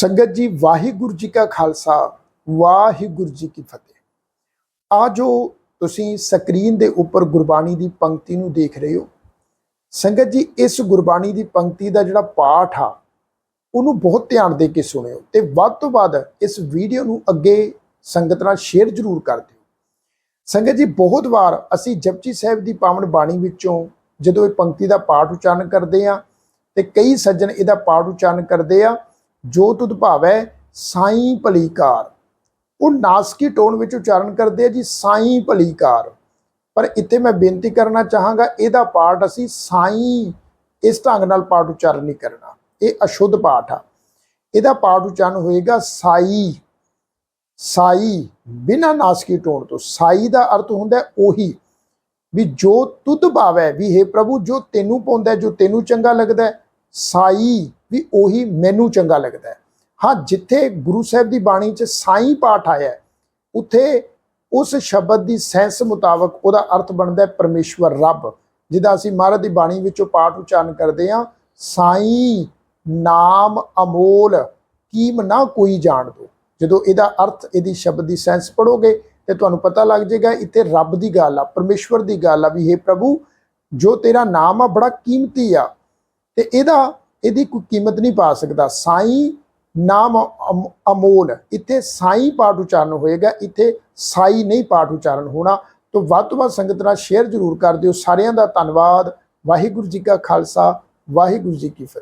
ਸੰਗਤ ਜੀ, ਵਾਹਿਗੁਰੂ ਜੀ ਕਾ ਖਾਲਸਾ, ਵਾਹਿਗੁਰੂ ਜੀ ਕੀ ਫਤਿਹ। ਆ ਜੋ ਤੁਸੀਂ ਸਕਰੀਨ ਦੇ ਉੱਪਰ ਗੁਰਬਾਣੀ ਦੀ ਪੰਕਤੀ ਨੂੰ ਦੇਖ ਰਹੇ ਹੋ, ਸੰਗਤ ਜੀ, ਇਸ ਗੁਰਬਾਣੀ ਦੀ ਪੰਕਤੀ ਦਾ ਜਿਹੜਾ ਪਾਠ ਆ, ਉਹਨੂੰ ਬਹੁਤ ਧਿਆਨ ਦੇ ਕੇ ਸੁਣਿਓ ਤੇ ਵੱਧ ਤੋਂ ਵੱਧ ਇਸ ਵੀਡੀਓ ਨੂੰ ਅੱਗੇ ਸੰਗਤ ਨਾਲ ਸ਼ੇਅਰ ਜ਼ਰੂਰ ਕਰ ਦਿਓ। ਸੰਗਤ ਜੀ, ਬਹੁਤ ਵਾਰ ਅਸੀਂ ਜਪਜੀ ਸਾਹਿਬ ਦੀ ਪਾਵਨ ਬਾਣੀ ਵਿੱਚੋਂ ਜਦੋਂ ਇਹ ਪੰਕਤੀ ਦਾ ਪਾਠ ਉਚਾਰਨ ਕਰਦੇ ਆ ਤੇ ਕਈ ਸੱਜਣ ਇਹਦਾ ਪਾਠ ਉਚਾਰਨ ਕਰਦੇ ਆ ਜੋ ਤੁਧ ਭਾਵੈ ਸਾਈਂ ਭਲੀਕਾਰ। ਉਹ ਨਾਸਕੀ ਟੋਨ ਵਿੱਚ ਉਚਾਰਨ ਕਰਦੇ ਆ ਜੀ, ਸਾਈਂ ਭਲੀਕਾਰ। ਪਰ ਇੱਥੇ ਮੈਂ ਬੇਨਤੀ ਕਰਨਾ ਚਾਹਾਂਗਾ, ਇਹਦਾ ਪਾਠ ਅਸੀਂ ਸਾਈਂ, ਇਸ ਢੰਗ ਨਾਲ ਪਾਠ ਉਚਾਰਨ ਨਹੀਂ ਕਰਨਾ। ਇਹ ਅਸ਼ੁੱਧ ਪਾਠ ਆ। ਇਹਦਾ ਪਾਠ ਉਚਾਰਨ ਹੋਏਗਾ ਸਾਈ। ਸਾਈ, ਬਿਨਾਂ ਨਾਸਕੀ ਟੋਣ ਤੋਂ। ਸਾਈ ਦਾ ਅਰਥ ਹੁੰਦਾ ਉਹੀ, ਵੀ ਜੋ ਤੁਧ ਭਾਵੈ, ਵੀ ਹੈ ਪ੍ਰਭੂ, ਜੋ ਤੈਨੂੰ ਪਾਉਂਦਾ ਜੋ ਤੈਨੂੰ ਚੰਗਾ ਲੱਗਦਾ ਸਾਈ ਵੀ ਉਹੀ ਮੈਨੂੰ ਚੰਗਾ ਲੱਗਦਾ ਹਾਂ। ਜਿੱਥੇ ਗੁਰੂ ਸਾਹਿਬ ਦੀ ਬਾਣੀ 'ਚ ਸਾਈ ਪਾਠ ਆਇਆ ਉੱਥੇ ਉਸ ਸ਼ਬਦ ਦੀ ਸੈਂਸ ਮੁਤਾਬਕ ਉਹਦਾ ਅਰਥ ਬਣਦਾ ਹੈ ਪਰਮੇਸ਼ਵਰ ਰੱਬ ਜਿਹਦਾ ਅਸੀਂ ਮਹਾਰਾਜ ਦੀ ਬਾਣੀ ਵਿੱਚੋਂ ਪਾਠ ਉਚਾਰਨ ਕਰਦੇ ਹਾਂ, ਸਾਈ ਨਾਮ ਅਮੋਲ, ਕੀਮ ਨਾ ਕੋਈ ਜਾਣ ਦੋ। ਜਦੋਂ ਇਹਦਾ ਅਰਥ, ਇਹਦੀ ਸ਼ਬਦ ਦੀ ਸੈਂਸ ਪੜੋਗੇ ਤੇ ਤੁਹਾਨੂੰ ਪਤਾ ਲੱਗ ਜਾਏਗਾ ਇੱਥੇ ਰੱਬ ਦੀ ਗੱਲ ਆ, ਪਰਮੇਸ਼ਵਰ ਦੀ ਗੱਲ ਆ ਵੀ हे ਪ੍ਰਭੂ, ਜੋ ਤੇਰਾ ਨਾਮ ਆ ਬੜਾ ਕੀਮਤੀ ਆ ਤੇ ਇਹਦਾ ਇਹਦੀ ਕੋਈ ਕੀਮਤ ਨਹੀਂ ਪਾ ਸਕਦਾ। ਸਾਈ ਨਾਮ ਅਮ- ਅਮੋਲ। ਇੱਥੇ ਸਾਈ ਪਾਠ ਉਚਾਰਨ ਹੋਏਗਾ, ਇੱਥੇ ਸਾਈ ਨਹੀਂ ਪਾਠ ਉਚਾਰਨ ਹੋਣਾ। ਤੋਂ ਵੱਧ ਤੋਂ ਵੱਧ ਸੰਗਤ ਨਾਲ ਸ਼ੇਅਰ ਜ਼ਰੂਰ ਕਰ ਦਿਓ। ਸਾਰਿਆਂ ਦਾ ਧੰਨਵਾਦ। ਵਾਹਿਗੁਰੂ ਜੀ ਕਾ ਖਾਲਸਾ, ਵਾਹਿਗੁਰੂ ਜੀ ਕੀ ਫਤਿਹ।